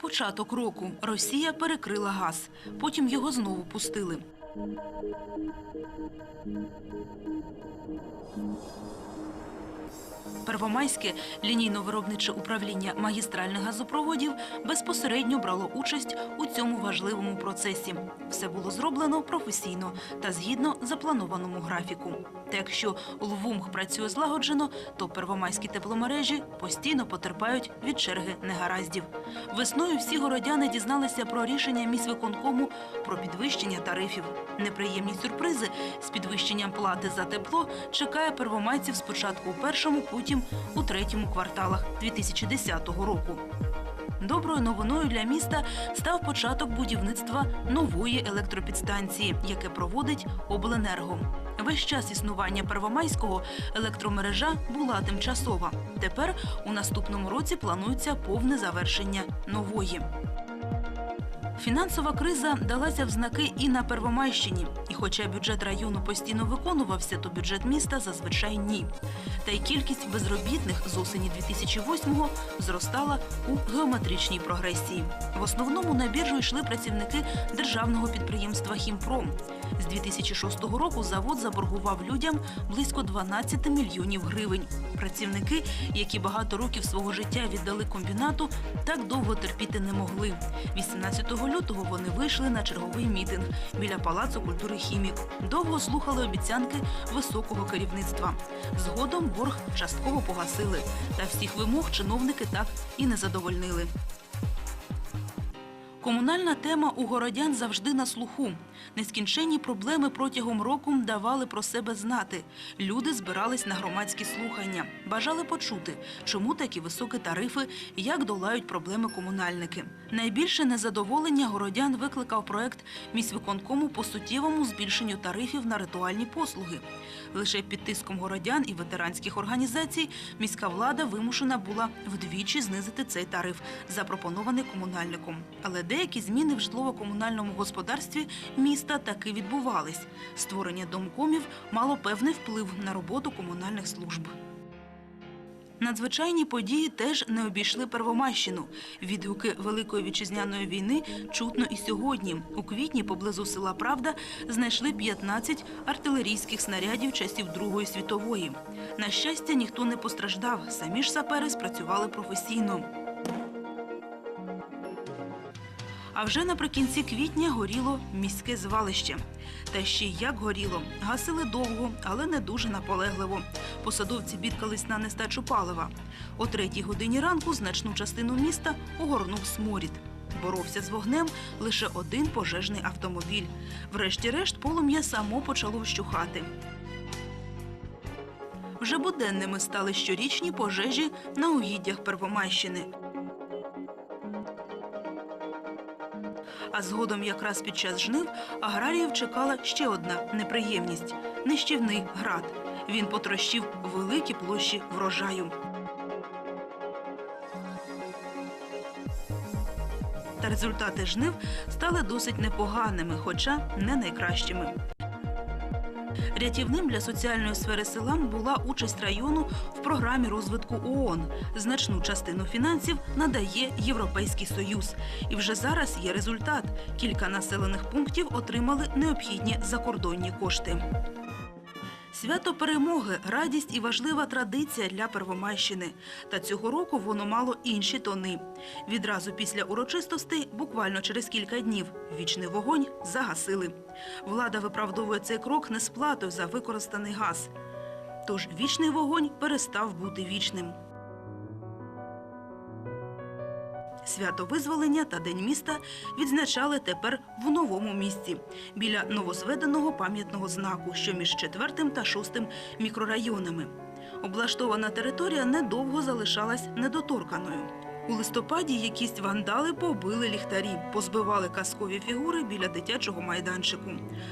Початок року Росія перекрила газ, потім його знову пустили. Первомайське лінійно-виробниче управління магістральних газопроводів безпосередньо брало участь у цьому важливому процесі. Все було зроблено професійно та згідно запланованому графіку. Та якщо Лвумг працює злагоджено, то первомайські тепломережі постійно потерпають від черги негараздів. Весною всі городяни дізналися про рішення міськвиконкому про підвищення тарифів. Неприємні сюрпризи з підвищенням плати за тепло чекає первомайців спочатку у першому, потім у третьому кварталах 2010 року. Доброю новиною для міста став початок будівництва нової електропідстанції, яке проводить обленерго. Весь час існування Первомайського електромережа була тимчасова. Тепер у наступному році планується повне завершення нової. Фінансова криза далася в знаки і на Первомайщині. І хоча бюджет району постійно виконувався, то бюджет міста зазвичай ні. Та й кількість безробітних з осені 2008-го зростала у геометричній прогресії. В основному на біржу йшли працівники державного підприємства Хімпром. З 2006 року завод заборгував людям близько 12 мільйонів гривень. Працівники, які багато років свого життя віддали комбінату, так довго терпіти не могли. 18 лютого вони вийшли на черговий мітинг біля палацу культури хімік. Довго слухали обіцянки високого керівництва. Згодом борг частково погасили, та всіх вимог чиновники так і не задовольнили. Комунальна тема у городян завжди на слуху. Нескінченні проблеми протягом року давали про себе знати. Люди збирались на громадські слухання, бажали почути, чому такі високі тарифи, як долають проблеми комунальники. Найбільше незадоволення городян викликав проект міськвиконкому по суттєвому збільшенню тарифів на ритуальні послуги. Лише під тиском городян і ветеранських організацій міська влада вимушена була вдвічі знизити цей тариф, запропонований комунальником. Але деякі зміни в житлово-комунальному господарстві міста таки відбувались. Створення домкомів мало певний вплив на роботу комунальних служб. Надзвичайні події теж не обійшли Первомайщину. Відгуки Великої вітчизняної війни чутно і сьогодні. У квітні поблизу села Правда знайшли 15 артилерійських снарядів часів Другої світової. На щастя, ніхто не постраждав. Самі ж сапери спрацювали професійно. А вже наприкінці квітня горіло міське звалище. Та ще як горіло. Гасили довго, але не дуже наполегливо. Посадовці бідкались на нестачу палива. О третій годині ранку значну частину міста огорнув сморід. Боровся з вогнем лише один пожежний автомобіль. Врешті-решт полум'я само почало вщухати. Вже буденними стали щорічні пожежі на угіддях Первомайщини. А згодом, якраз під час жнив, аграріїв чекала ще одна неприємність нищівний град. Він потрощив великі площі врожаю. Та результати жнив стали досить непоганими, хоча не найкращими. Рятівним для соціальної сфери села була участь району в програмі розвитку ООН. Значну частину фінансів надає Європейський Союз. І вже зараз є результат. Кілька населених пунктів отримали необхідні закордонні кошти. Свято перемоги радість і важлива традиція для Первомайщини. Та цього року воно мало інші тони. Відразу після урочистостей, буквально через кілька днів, вічний вогонь загасили. Влада виправдовує цей крок несплатою за використаний газ. Тож вічний вогонь перестав бути вічним. Свято визволення та День міста відзначали тепер в новому місці біля новозведеного пам'ятного знаку, що між четвертим та шостим мікрорайонами. Облаштована територія недовго залишалась недоторканою. У листопаді якісь вандали побили ліхтарі, позбивали казкові фігури біля дитячого майданчику.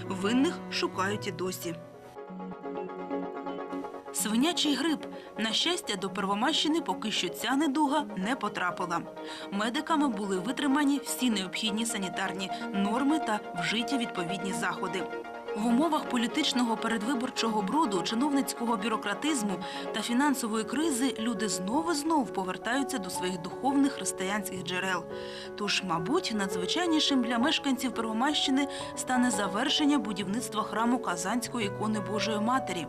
Винних шукають і досі. Свинячий грип. На щастя, до Первомайщини поки що ця недуга не потрапила. Медиками були витримані всі необхідні санітарні норми та вжиті відповідні заходи. В умовах політичного передвиборчого бруду, чиновницького бюрократизму та фінансової кризи люди знову знов повертаються до своїх духовних християнських джерел. Тож, мабуть, надзвичайнішим для мешканців Первомайщини стане завершення будівництва храму Казанської ікони Божої Матері.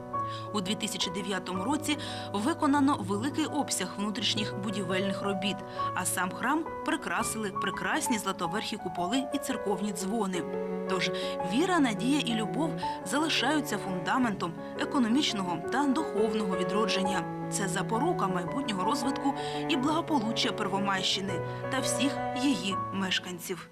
У 2009 році виконано великий обсяг внутрішніх будівельних робіт, а сам храм прикрасили прекрасні златоверхі куполи і церковні дзвони. Тож віра, надія і любов залишаються фундаментом економічного та духовного відродження. Це запорука майбутнього розвитку і благополуччя Первомайщини та всіх її мешканців.